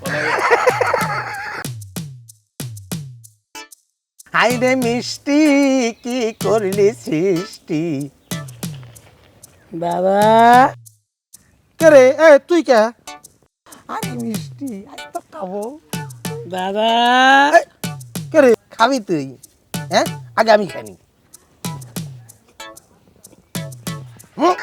High রে মিষ্টি কি করলি সৃষ্টি? বাবা। কে রে? এ তুই কে? আরে মিষ্টি আজ তো খাব। বাবা। রে? খাবি তুই। হ্যাঁ? আগে আমি খানি হুম,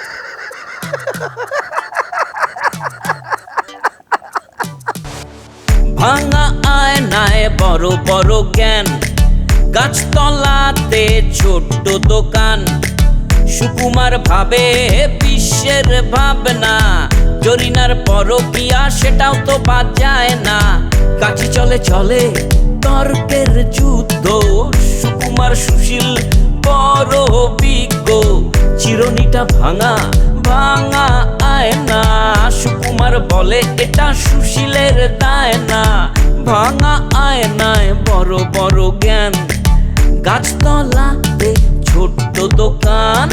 ভাঙা আয় আয়নায় বড় বড় জ্ঞান। গাছতলাতে ছোট্ট দোকান। সুকুমার ভাবে বিশ্বের ভাবনা। জরিনার পরকিয়া সেটাও তো বাদ যায় না। কাছি চলে চলে তর্কের যুদ্ধ। সুকুমার সুশীল বড় বিজ্ঞ। চিরনিটা ভাঙা ভাঙা আয়না, সুকুমার বলে এটা সুশীলের দায় না ভাঙা আয়নায় বড় বড় জ্ঞান, গাছতলাতে ছোট্ট দোকান।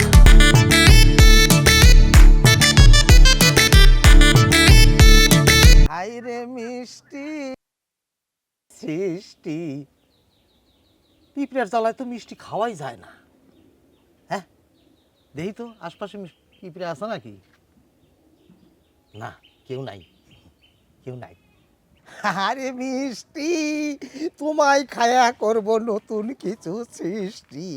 হাই রে মিষ্টি সৃষ্টি, পিঁপড়ের তলায় তো মিষ্টি খাওয়াই যায় না। হ্যাঁ দেখি তো আশপাশে মিস- পিঁপড়ে আছে নাকি? না কেউ নাই। কেউ নাই। আরে মিষ্টি তোমায় খায়া করব নতুন কিছু সৃষ্টি।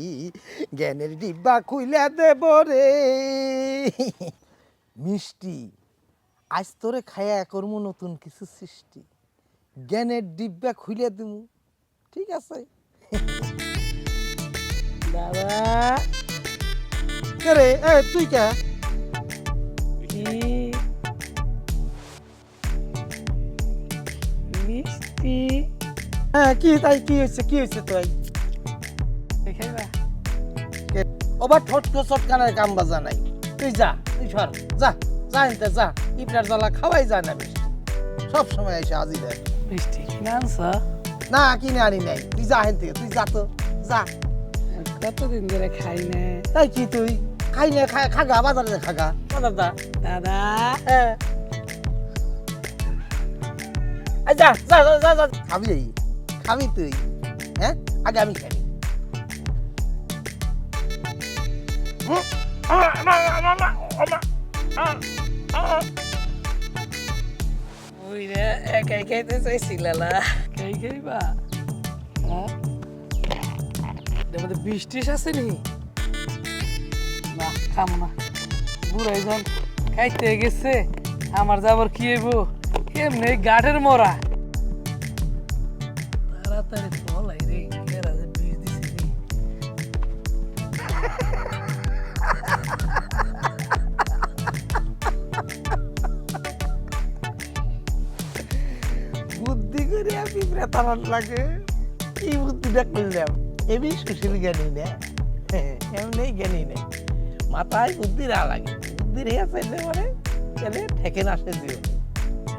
জ্ঞানের ডিব্বা খুইলা দেব রে। মিষ্টি আজ তোরে খায়া করব নতুন কিছু সৃষ্টি। জ্ঞানের ডিব্বা খুলে দিমু ঠিক আছে? বাবা। কে রে? তুই কি? মিষ্টি হ্যাঁ কি তাই কি হয়েছে কি হয়েছে তুই ওবার ঠোঁট চটকানের কাম বাজা নাই তুই যা তুই সর যা যা এনতে যা ইপটার জ্বালা খাওয়াই যায় না মিষ্টি সব সময় এসে আজি দেয় মিষ্টি কিনে আনছ না কিনে আনি নাই তুই যা হেন থেকে তুই যা তো যা কতদিন ধরে খাই না তাই কি তুই খাই না খাগা বাজারে খাগা বাজার দা দাদা হ্যাঁ যা যা যা যা যা। খাবি এই খাবি তুই হ্যাঁ? আগে আমি রে একাই খাইতে চাইছিলালা খাই খাইবা? হ্যাঁ মধ্যে বিষ টিস আছে নি? না খাম না। বুড়াই জন খাইতে গেছে আমার যাবার কি হইব? কেমনে গাঠের মরা? তাড়াতাড়ি বলাই রে এরা যে বিষ দিছে রে? বুদ্ধি করে আমি প্রেতারান লাগে। কি বুদ্ধিটা করলাম। এবি সুশীল জ্ঞানী না। হ্যাঁ, এমনি জ্ঞানী নেই মাথায় বুদ্ধি না লাগে। বুদ্ধি রেখে চাইলে মানে গেলে ঠেকে না সে দিও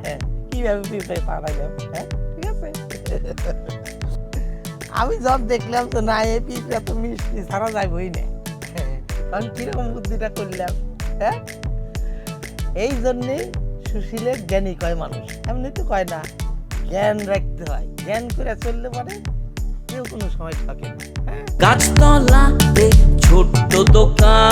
হ্যাঁ। কীভাবে পিঁপড়ে তাড়াইলাম হ্যাঁ ঠিক আছে আমি যখন দেখলাম তো না এই পিঁপড়ে তো মিষ্টি ছাড়া যাইবই না। তখন কীরকম বুদ্ধিটা করলাম হ্যাঁ? এই জন্যেই সুশীলের জ্ঞানী কয় মানুষ। এমনি তো কয় না জ্ঞান রাখতে হয়। জ্ঞান করে চললে পরে কেউ কোনো সময় থাকে না হ্যাঁ? গাছতলাতে ছোট্ট দোকান